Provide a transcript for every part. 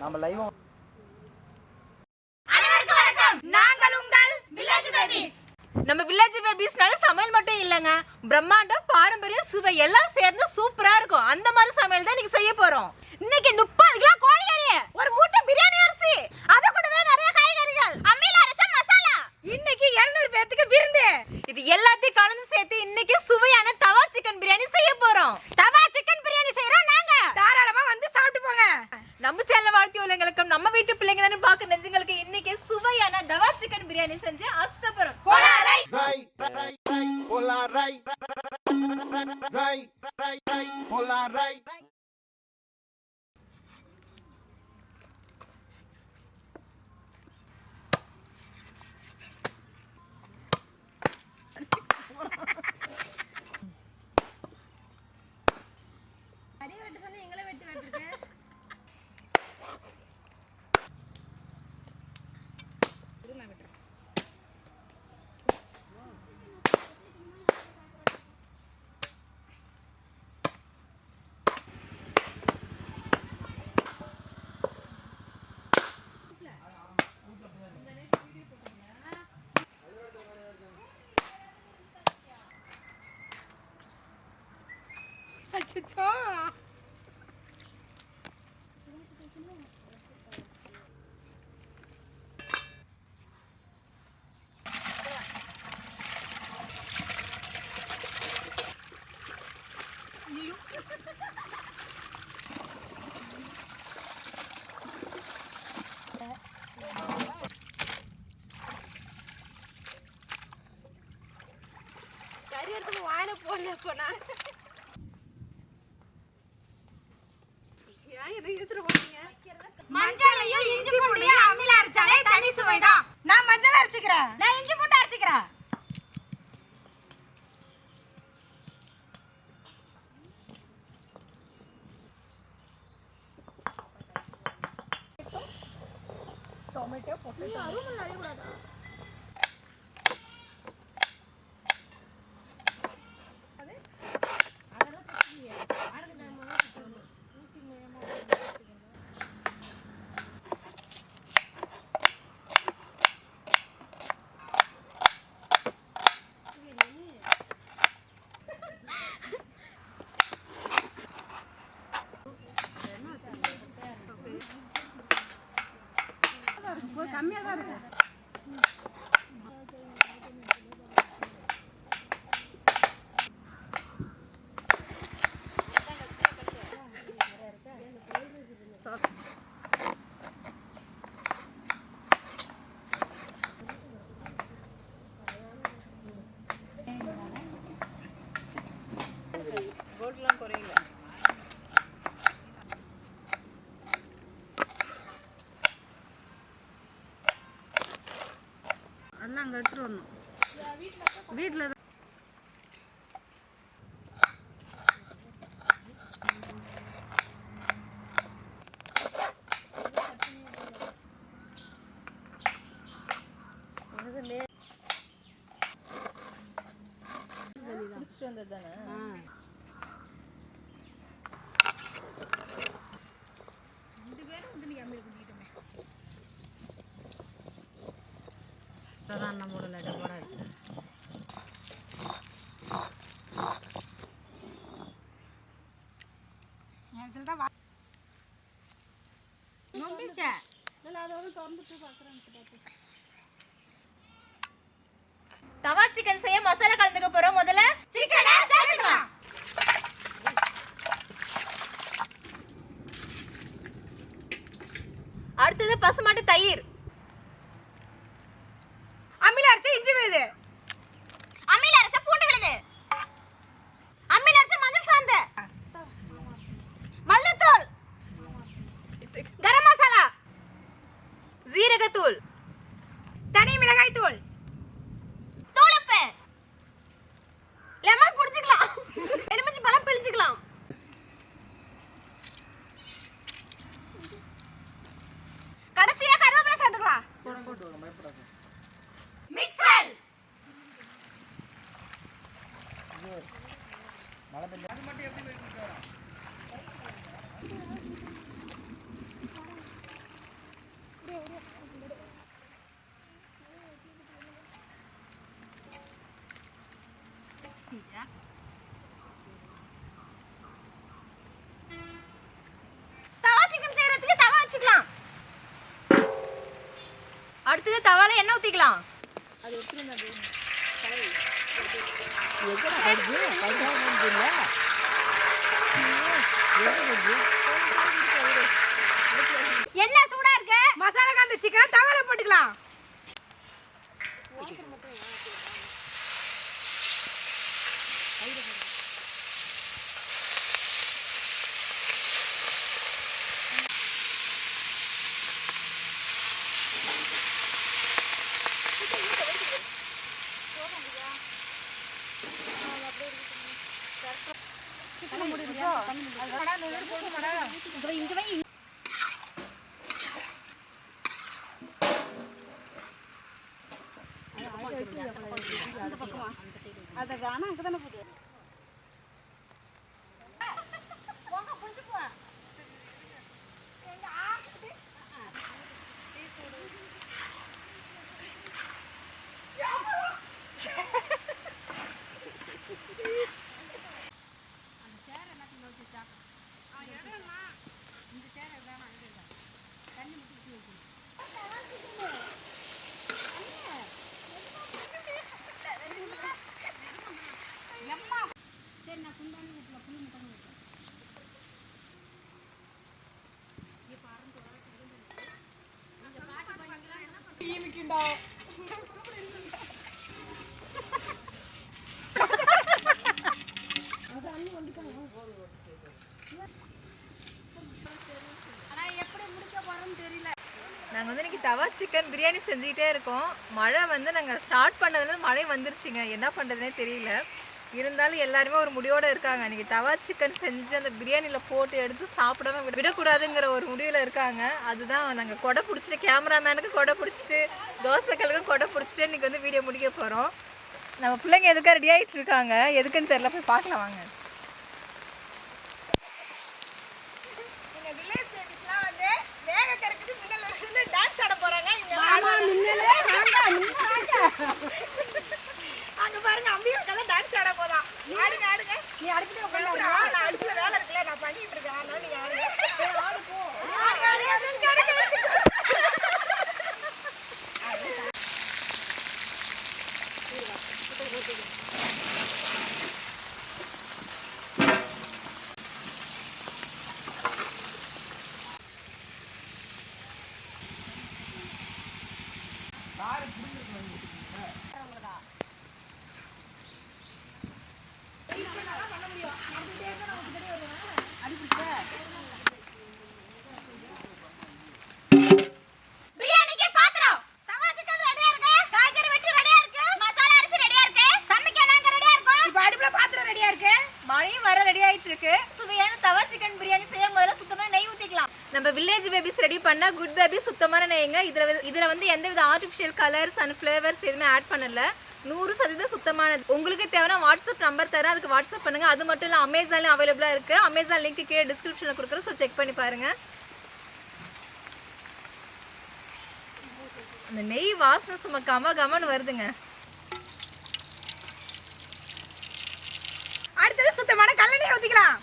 நம்ம லைவ் அனைவருக்கும் வணக்கம். நாங்கள் உங்கள் வில்லேஜ் பேபிஸ் நம்ம வில்லேஜ் பேபிஸ்னால சமையல் மட்டும் இல்லைங்க. பிரம்மாண்டம் பாரம்பரிய சுவை எல்லாம் சேர்ந்து சூப்பரா இருக்கும். அந்த மாதிரி சமையல் தான் இன்னைக்கு செய்ய போறோம். இன்னைக்கு முப்பது கிலோ கோழிக்கறி ஒரு மூட்டை பிரியாணி அரிசி அது கூடவே நிறைய காய்கறிகள் அம்மியில அரைச்ச மசாலா. இன்னைக்கு 200 பேத்துக்கு விருந்து. இது எல்லாத்தையும் கலந்து அச்சச்சோ. கறி எடுத்து வாயில போடல இப்போ நான். மஞ்சளையும் இஞ்சி பூண்டையும் அம்மில அரைச்சாலே தனி சுவைதான். நான் மஞ்சள் அரைச்சுக்கிறேன். நான் இஞ்சி பூண்டு அரைச்சுக்கிறேன். கோல்ட்லாம் குறையல அதெல்லாம் அங்கே எடுத்துகிட்டு வரணும். வீட்டில் রান্না நம்ம এটা டப்பரா இருக்கு தவா சிக்கன் செய்ய மசாலா கலந்துக்க போறோம். 1名で。அடுத்தது தவால எண்ணெய் ஊத்திக்கலாம். என்ன சூடா இருக்கு? மசாலா காந்த சிக்கன் தவால போட்டுக்கலாம். அதை வேணா அங்கே தானே போகுது. நாங்கள் வந்து இன்னைக்கு தவா சிக்கன் பிரியாணி செஞ்சுக்கிட்டே இருக்கோம். மழை வந்து நாங்கள் ஸ்டார்ட் பண்ணதுலேருந்து மழை வந்துருச்சுங்க. என்ன பண்ணுறதுனே தெரியல. இருந்தாலும் எல்லாருமே ஒரு முடிவோடு இருக்காங்க. இன்னைக்கு தவா சிக்கன் செஞ்சு அந்த பிரியாணியில் போட்டு எடுத்து சாப்பிடாம விட- விடக்கூடாதுங்கிற ஒரு முடிவில் இருக்காங்க. அதுதான் நாங்கள் கொடை பிடிச்சிட்டு கேமராமேனுக்கு கொடை பிடிச்சிட்டு தோசைகளுக்கும் கொடை பிடிச்சிட்டு இன்னைக்கு வந்து வீடியோ முடிக்க போகிறோம் நம்ம பிள்ளைங்க எதுக்காக ரெடி ஆகிட்டு இருக்காங்க? எதுக்குன்னு தெரியல. போய் பார்க்கலாம் வாங்க. டான்ஸ் ஆட போறாங்க. இங்க அங்க பாருங்க அம்பியும் கதை டான்ஸ் ஆட போதான். ஆடுங்க ஆடுங்க. நீ அடுத்து நான் அடுத்த வேலை இருக்குல்ல நான் பண்ணிட்டு இருக்கேன். அதனால நீங்க ஆடுங்க. ஆடு போ ஆடு, ஆடு, ஆடு, ஆடு, ஆடு. பிரியாணிக்கு பாத்திரம் தவா சிக்கன் ரெடியா இருக்கு காய்கறி வெட்டி ரெடியா இருக்கு மசாலா அரைச்சு ரெடியா இருக்கு சமைக்க நாங்க ரெடியா இருக்கோம் இப்போ அடுப்புல பாத்திரம் ரெடியா இருக்கு மழையும் வர ரெடி ஆயிட்டு இருக்கு சுவையான தவா சிக்கன் பிரியாணி செய்ய முதல்ல சுத்தமான நெய் ஊத்திக்கலாம் நம்ம வில்லேஜ் பேபிஸ் ரெடி பண்ண குட் பேபி சுத்தமான நெய்ங்க இதுல வந்து- வந்து எந்தவித ஆர்டிஃபிஷியல் கலர்ஸ் அண்ட் ஃப்ளேவர்ஸ் எதுவுமே ஆட் பண்ணல. நூறு சதவீதம் சுத்தமானது. உங்களுக்கு தேவையான வாட்ஸ்அப் நம்பர் தரேன். அதுக்கு வாட்ஸ்அப் பண்ணுங்க. அது மட்டும் இல்லை அமேசான்ல அவைலபிளா இருக்கு. அமேசான் லிங்க் கீழே டிஸ்கிரிப்ஷனில் கொடுக்குறேன். ஸோ செக் பண்ணி பாருங்க. அந்த நெய் வாசனை சும்மா கம கமன்னு வருதுங்க. அடுத்தது சுத்தமான கல்லணையை ஊற்றிக்கலாம்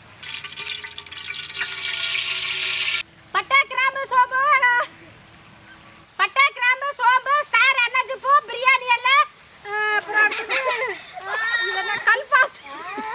பட்டா கிராம்பு சோம்பு ¡Ah! ¡Ah! ¡Ah! ¡Ah! ¡Ah!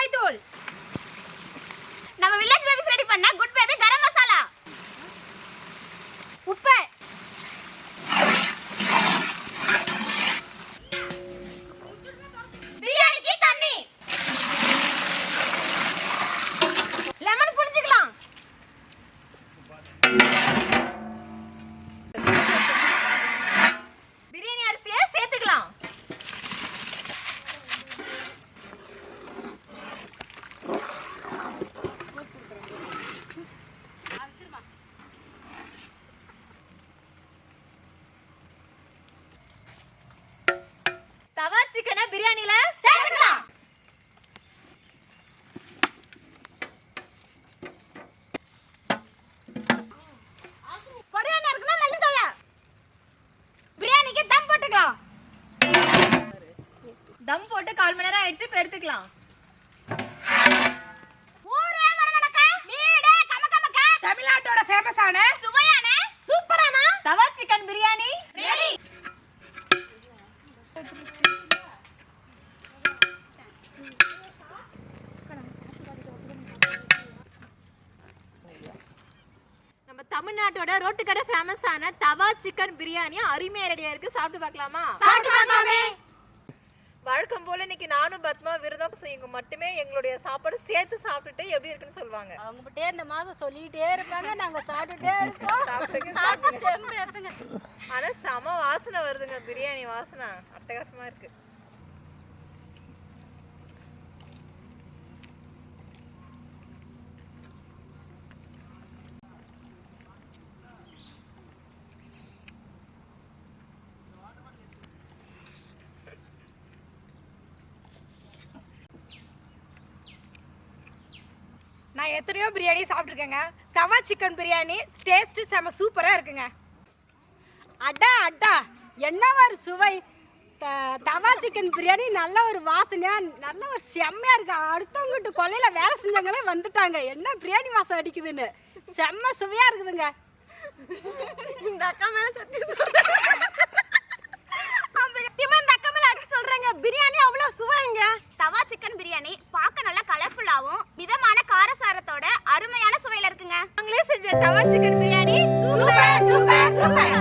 தனி மிளகாய் கால் மணி நேரம் ஆயிடுச்சு இப்ப எடுத்துக்கலாம். தமிழ்நாட்டோட ஃபேமஸான சுவையான சூப்பரான தவா சிக்கன் பிரியாணி. ரெடி நம்ம தமிழ்நாட்டோட ரோட்டு கடை ஃபேமஸான தவா சிக்கன் பிரியாணி அருமையா ரெடியா இருக்கு. சாப்பிட்டு பார்க்கலாமா? சாப்பிட்டு பார்க்கலாமே. வழக்கம் போல இன்னைக்கு நானும் பத்மா விரதம் இவங்க மட்டுமே எங்களுடைய சாப்பாடு சேர்த்து சாப்பிட்டுட்டு எப்படி இருக்குன்னு சொல்லுவாங்க. அவங்க கிட்டே இந்த மாதம் சொல்லிட்டே இருப்பாங்க நாங்க சாப்பிட்டுட்டே பேசுங்க. ஆனா செம வாசனை வருதுங்க பிரியாணி வாசனை. அட்டகாசமா இருக்கு. நான் எத்தனையோ பிரியாணி சாப்பிட்ருக்கேங்க தவா சிக்கன் பிரியாணி டேஸ்ட்டு செம சூப்பராக இருக்குங்க. அடா அடா என்ன ஒரு சுவை. த- தவா சிக்கன் பிரியாணி நல்ல ஒரு வாசனையாக நல்ல ஒரு செம்மையாக இருக்கு. அடுத்தவங்கிட்ட கொல்லையில் வேலை செஞ்சவங்களே வந்துட்டாங்க. என்ன பிரியாணி வாசம் அடிக்குதுன்னு. செம்ம சுவையாக இருக்குதுங்க. இந்த அக்கா மேலே சத்தி இந்த அக்கா மேல அடிச்சு சொல்றேங்க பிரியாணி அவ்வளவு சுவைங்க தவா சிக்கன் பிரியாணி பார்க்க நல்லா கலர்ஃபுல்லாவும் மிதமான காரசாரத்தோட அருமையான tawa chicken biryani. Super super super.